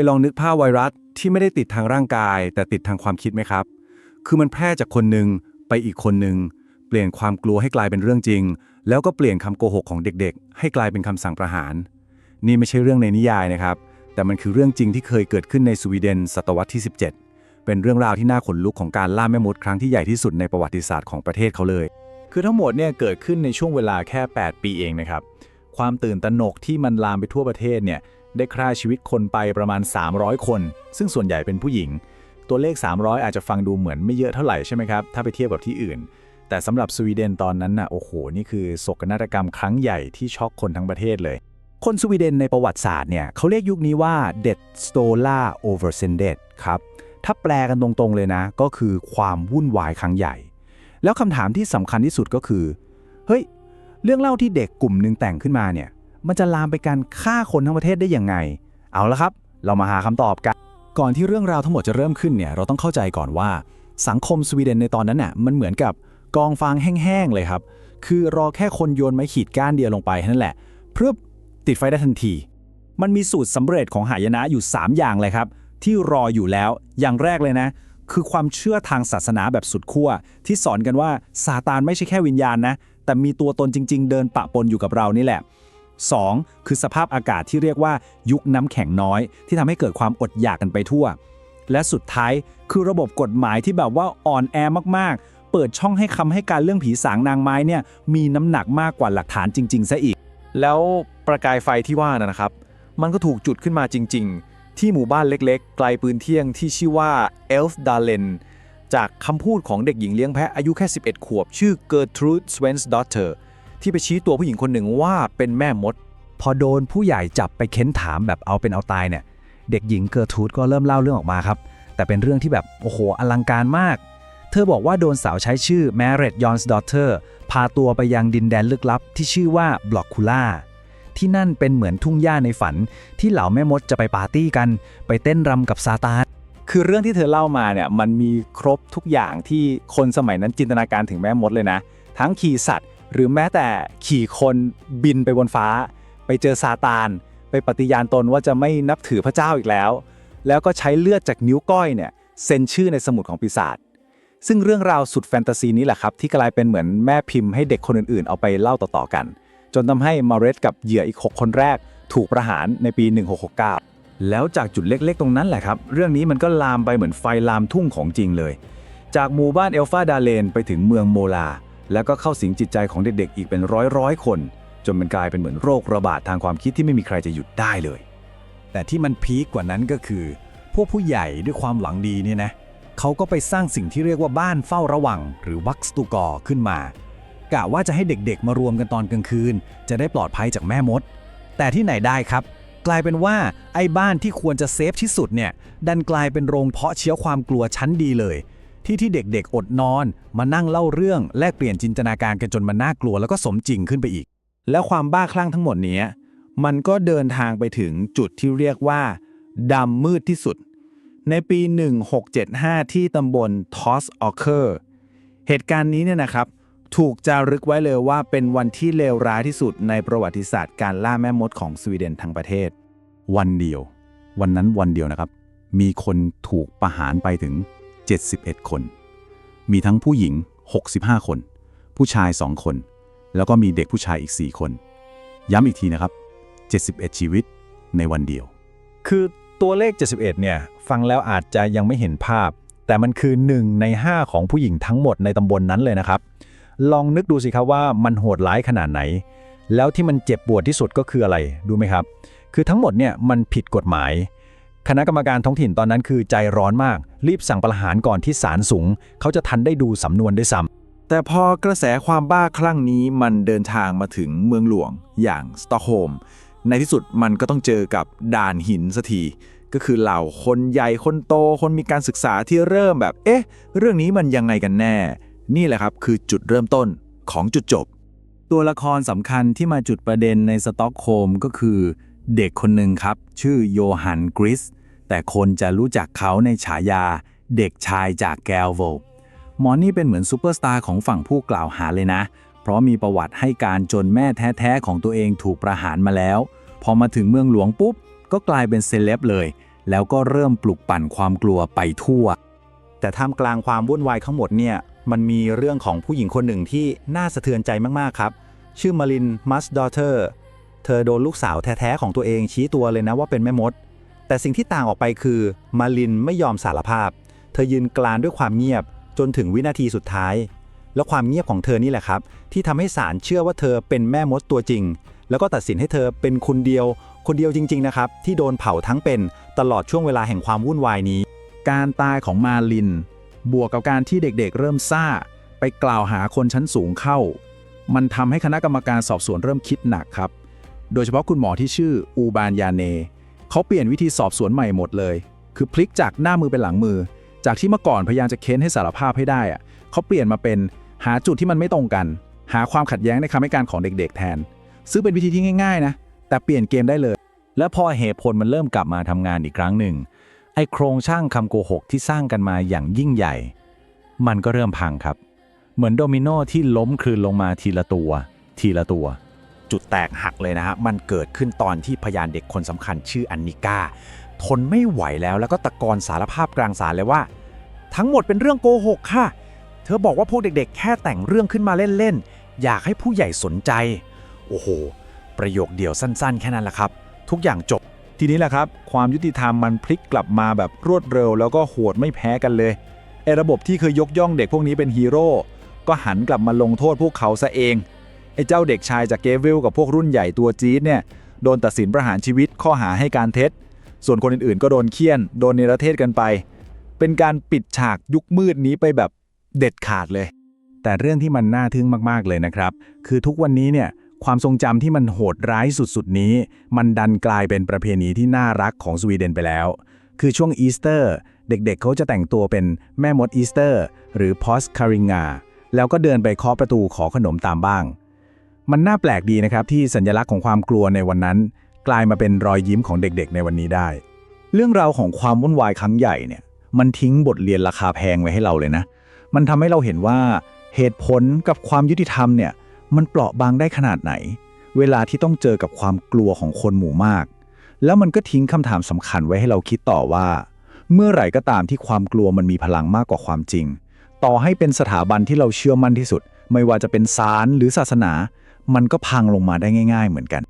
ยลองนึกภาพไวรัสที่ไม่ได้ติดทางร่างกาย แต่ติดทางความคิดไหมครับ คือมันแพร่จากคนหนึ่งไปอีกคนหนึ่งเปลี่ยนความกลัวให้กลายเป็นเรื่องจริง แล้วก็เปลี่ยนคำโกหกของเด็กๆ ให้กลายเป็นคำสั่งประหาร นี่ไม่ใช่เรื่องในนิยายนะครับ แต่มันคือเรื่องจริงที่เคยเกิดขึ้นในสวีเดนศตวรรษที่ 17 เป็นเรื่องราวที่น่าขนลุกของการล่าแม่มดครั้งที่ใหญ่ที่สุดในประวัติศาสตร์ของประเทศเขาเลย คือทั้งหมดเนี่ยเกิดขึ้นในช่วงเวลาแค่ 8 ปีเองนะครับ ความตื่นตระหนกที่มันลามไปทั่วประเทศเนี่ย ได้ฆ่าชีวิตคนไปประมาณ 300 คน ซึ่งส่วนใหญ่เป็นผู้หญิง ตัวเลข 300 อาจจะฟังดูเหมือนไม่เยอะเท่าไหร่ใช่ไหมครับ ถ้าไปเทียบกับที่อื่น แต่สำหรับสวีเดนตอนนั้นน่ะ โอ้โห นี่คือโศกนาฏกรรมครั้งใหญ่ที่ช็อกคนทั้งประเทศเลย คนสวีเดนในประวัติศาสตร์เนี่ยเขาเรียกยุคนี้ว่า Det Stora o v e r s e n d e t ครับ ถ้าแปลกันตรงๆเลยนะ ก็คือความวุ่นวายครั้งใหญ่ แล้วคำถามที่สำคัญที่สุดก็คือ เฮ้ย เรื่องเล่าที่เด็กกลุ่มหนึ่งแต่งขึ้นมาเนี่ย มันจะลามไปการฆ่าคนทั้งประเทศได้อยังไง เอาละครับ เรามาหาคำตอบกัน ก่อนที่เรื่องราวทั้งหมดจะเริ่มขึ้นเนี่ย เราต้องเข้าใจก่อนว่า สังคมสวีเดนในตอนนั้นน่ะ มันเหมือนกับกองฟางแห้งๆเลยครับ คือรอแค่คนโยนไม้ขีดก้านเดียวลงไปนั่นแหละ เพื่อติดไฟได้ทันที มันมีสูตรสำเร็จของหายนะอยู่ 3 อย่างเลยครับ ที่รออยู่แล้ว อย่างแรกเลยนะ คือความเชื่อทางศาสนาแบบสุดขั้วที่สอนกันว่าซาตานไม่ใช่แค่วิญญาณนะ แต่มีตัวตนจริง ๆ เดินปะปนอยู่กับเรานี่แหละ 2. คือสภาพอากาศที่เรียกว่ายุคน้ำแข็งน้อย ที่ทำให้เกิดความอดอยากกันไปทั่ว และสุดท้ายคือระบบกฎหมายที่แบบว่าอ่อนแอมากๆ เปิดช่องให้คำให้การเรื่องผีสางนางไม้เนี่ยมีน้ำหนักมากกว่าหลักฐานจริงๆซะอีก แล้วประกายไฟที่ว่านะครับ มันก็ถูกจุดขึ้นมาจริง ๆ ที่หมู่บ้านเล็กๆ ไกลปืนเที่ยงที่ชื่อว่าเอลฟ์ดาเลนจากคำพูดของเด็กหญิงเลี้ยงแพะอายุแค่ 11 ขวบ ชื่อเกิร์ทรูดสเวนส์ดอเตอร์ ที่ไปชี้ตัวผู้หญิงคนหนึ่งว่าเป็นแม่มด พอโดนผู้ใหญ่จับไปเค้นถามแบบเอาเป็นเอาตายเนี่ย เด็กหญิงเกิร์ทูดก็เริ่มเล่าเรื่องออกมาครับ แต่เป็นเรื่องที่แบบโอ้โหอลังการมาก เธอบอกว่าโดนสาวใช้ชื่อแมเรตยอนส์ดอเตอร์พาตัวไปยังดินแดนลึกลับ ที่ชื่อว่าบล็อกคูล่าที่นั่นเป็นเหมือนทุ่งหญ้าในฝัน ที่เหล่าแม่มดจะไปปาร์ตี้กัน ไปเต้นรำกับซาตานคือเรื่องที่เธอเล่ามาเนี่ยมันมีครบทุกอย่างที่คนสมัยนั้นจินตนาการถึงแม่มดเลยนะ ทั้งขี่สัตว์ หรือแม้แต่ขี่คนบินไปบนฟ้า ไปเจอซาตาน ไปปฏิญาณตนว่าจะไม่นับถือพระเจ้าอีกแล้ว แล้วก็ใช้เลือดจากนิ้วก้อยเนี่ยเซ็นชื่อในสมุดของปีศาจซึ่งเรื่องราวสุดแฟนตาซีนี้แหละครับ ที่กลายเป็นเหมือนแม่พิมพ์ให้เด็กคนอื่นๆ เอาไปเล่าต่อๆกัน จนทำให้มาเรตกับเหยื่ออีก 6 คนแรก ถูกประหารในปี 1669 แล้วจากจุดเล็กๆ ตรงนั้นแหละครับ เรื่องนี้มันก็ลามไปเหมือนไฟลามทุ่งของจริงเลย จากหมู่บ้านเอลฟาดาเลนไปถึงเมืองโมลา แล้วก็เข้าสิงจิตใจของเด็กๆ อีกเป็นร้อยร้อยๆคน จนมันกลายเป็นเหมือนโรคระบาดทางความคิดที่ไม่มีใครจะหยุดได้เลย แต่ที่มันพีคกว่านั้นก็คือ พวกผู้ใหญ่ด้วยความหวังดีเนี่ยนะเขาก็ไปสร้างสิ่งที่เรียกว่าบ้านเฝ้าระวัง หรือวัคสตูกอขึ้นมากะว่าจะให้เด็กๆ มารวมกันตอนกลางคืน จะได้ปลอดภัยจากแม่มด แต่ที่ไหนได้ครับ กลายเป็นว่าไอ้บ้านที่ควรจะเซฟที่สุดเนี่ยดันกลายเป็นโรงเพาะเชื้อความกลัวชั้นดีเลย ที่ที่เด็กๆ อดนอน มานั่งเล่าเรื่องแลกเปลี่ยนจินตนาการกันจนมันน่ากลัวแล้วก็สมจริงขึ้นไปอีก แล้วความบ้าคลั่งทั้งหมดเนี้ยมันก็เดินทางไปถึงจุดที่เรียกว่าดำมืดที่สุด ในปี 1675 ที่ตำบลทอสออเคอร์เหตุการณ์นี้เนี่ยนะครับ ถูกจารึกไว้เลยว่าเป็นวันที่เลวร้ายที่สุดในประวัติศาสตร์การล่าแม่มดของสวีเดนทั้งประเทศ วันเดียว วันนั้นวันเดียวนะครับ มีคนถูกประหารไปถึง 71 คน มีทั้งผู้หญิง 65 คน ผู้ชาย 2 คน แล้วก็มีเด็กผู้ชายอีก 4 คน ย้ำอีกทีนะครับ 71 ชีวิตในวันเดียว คือตัวเลข 71 เนี่ย ฟังแล้วอาจจะยังไม่เห็นภาพ แต่มันคือ 1 ใน 5 ของผู้หญิงทั้งหมดในตำบลนนั้นเลยนะครับ ลองนึกดูสิครับว่ามันโหดร้ายขนาดไหน แล้วที่มันเจ็บปวดที่สุดก็คืออะไร ดูไหมครับ คือทั้งหมดเนี่ยมันผิดกฎหมาย คณะกรรมการท้องถิ่นตอนนั้นคือใจร้อนมาก รีบสั่งประหารก่อนที่ศาลสูง เขาจะทันได้ดูสำนวนด้วยซ้ำแต่พอกระแสความบ้าคลั่งนี้มันเดินทางมาถึงเมืองหลวงอย่างสตอกโฮล์มในที่สุดมันก็ต้องเจอกับด่านหินสักทีก็คือเหล่าคนใหญ่คนโตคนมีการศึกษาที่เริ่มแบบ เอ๊ะ เรื่องนี้มันยังไงกันแน่ นี่แหละครับคือจุดเริ่มต้นของจุดจบ ตัวละครสำคัญที่มาจุดประเด็นในสต็อกโฮล์มก็คือ เด็กคนหนึ่งครับ ชื่อโยฮันกริส แต่คนจะรู้จักเขาในฉายา เด็กชายจากแกลโวหมอนี่เป็นเหมือนซูเปอร์สตาร์ของฝั่งผู้กล่าวหาเลยนะ เพราะมีประวัติให้การจนแม่แท้ๆของตัวเองถูกประหารมาแล้ว พอมาถึงเมืองหลวงปุ๊บ ก็กลายเป็นเซเลบเลย แล้วก็เริ่มปลุกปั่นความกลัวไปทั่ว แต่ท่ามกลางความวุ่นวายทั้งหมดเนี่ยมันมีเรื่องของผู้หญิงคนหนึ่งที่น่าสะเทือนใจมากๆครับ ชื่อมารินมัสดอเตอร์ เธอโดนลูกสาวแท้ๆของตัวเองชี้ตัวเลยนะว่าเป็นแม่มด แต่สิ่งที่ต่างออกไปคือ มารินไม่ยอมสารภาพ เธอยืนกลานด้วยความเงียบจนถึงวินาทีสุดท้าย แล้วความเงียบของเธอนี่แหละครับ ที่ทำให้ศาลเชื่อว่าเธอเป็นแม่มดตัวจริง แล้วก็ตัดสินให้เธอเป็นคนเดียว คนเดียวจริง ๆ นะครับ ที่โดนเผาทั้งเป็นตลอดช่วงเวลาแห่งความวุ่นวายนี้ การตายของมาลิน บวกกับการที่เด็กๆ เริ่มซ่า ไปกล่าวหาคนชั้นสูงเข้า มันทำให้คณะกรรมการสอบสวนเริ่มคิดหนักครับ โดยเฉพาะคุณหมอที่ชื่ออูบานยาเน เขาเปลี่ยนวิธีสอบสวนใหม่หมดเลย คือพลิกจากหน้ามือเป็นหลังมือ จากที่เมื่อก่อนพยายามจะเค้นให้สารภาพให้ได้อะเขาเปลี่ยนมาเป็นหาจุดที่มันไม่ตรงกัน หาความขัดแย้งในคำให้การของเด็ก ๆ แทน ซึ่งเป็นวิธีที่ง่าย ๆ นะ แต่เปลี่ยนเกมได้เลย และพอเหตุผลมันเริ่มกลับมาทำงานอีกครั้งหนึ่งไอ้โครงช่างคำโกหกที่สร้างกันมาอย่างยิ่งใหญ่ มันก็เริ่มพังครับ เหมือนโดมิโนที่ล้มคลืนลงมาทีละตัว ทีละตัว จุดแตกหักเลยนะฮะมันเกิดขึ้นตอนที่พยานเด็กคนสำคัญชื่ออันนิก้าทนไม่ไหวแล้วแล้วก็ตะกอนสารภาพกลางศาลเลยว่า ทั้งหมดเป็นเรื่องโกหกค่ะ เธอบอกว่าพวกเด็กๆ แค่แต่งเรื่องขึ้นมาเล่นๆ อยากให้ผู้ใหญ่สนใจ โอ้โห ประโยคเดียวสั้นๆ แค่นั้นแหละครับ ทุกอย่างจบ ทีนี้แหละครับ ความยุติธรรมมันพลิกกลับมาแบบรวดเร็ว แล้วก็โหดไม่แพ้กันเลยไอ้ระบบที่เคยยกย่องเด็กพวกนี้เป็นฮีโร่ก็หันกลับมาลงโทษพวกเขาซะเอง ไอ้เจ้าเด็กชายจากเกวิลกับพวกรุ่นใหญ่ตัวจี๊ดเนี่ยโดนตัดสินประหารชีวิตข้อหาให้การเท็จ ส่วนคนอื่นๆ ก็โดนเคี่ยน โดนเนรเทศกันไป เป็นการปิดฉากยุคมืดนี้ไปแบบเด็ดขาดเลย แต่เรื่องที่มันน่าทึ่งมากๆเลยนะครับ คือทุกวันนี้เนี่ยความทรงจำที่มันโหดร้ายสุดๆนี้ มันดันกลายเป็นประเพณีที่น่ารักของสวีเดนไปแล้ว คือช่วงอีสเตอร์ เด็กๆเขาจะแต่งตัวเป็นแม่มดอีสเตอร์ หรือพอสคาริงาแล้วก็เดินไปเคาะประตูขอขนมตามบ้าง มันน่าแปลกดีนะครับที่สัญลักษณ์ของความกลัวในวันนั้น กลายมาเป็นรอยยิ้มของเด็กๆ ในวันนี้ได้ เรื่องราวของความวุ่นวายครั้งใหญ่เนี่ย มันทิ้งบทเรียนราคาแพงไว้ให้เราเลยนะ มันทำให้เราเห็นว่าเหตุผลกับความยุติธรรมเนี่ย มันเปราะบางได้ขนาดไหน เวลาที่ต้องเจอกับความกลัวของคนหมู่มาก แล้วมันก็ทิ้งคำถามสำคัญไว้ให้เราคิดต่อว่า เมื่อไหร่ก็ตามที่ความกลัวมันมีพลังมากกว่าความจริง ต่อให้เป็นสถาบันที่เราเชื่อมั่นที่สุด ไม่ว่าจะเป็นศาลหรือศาสนา มันก็พังลงมาได้ง่าย ๆ เหมือนกัน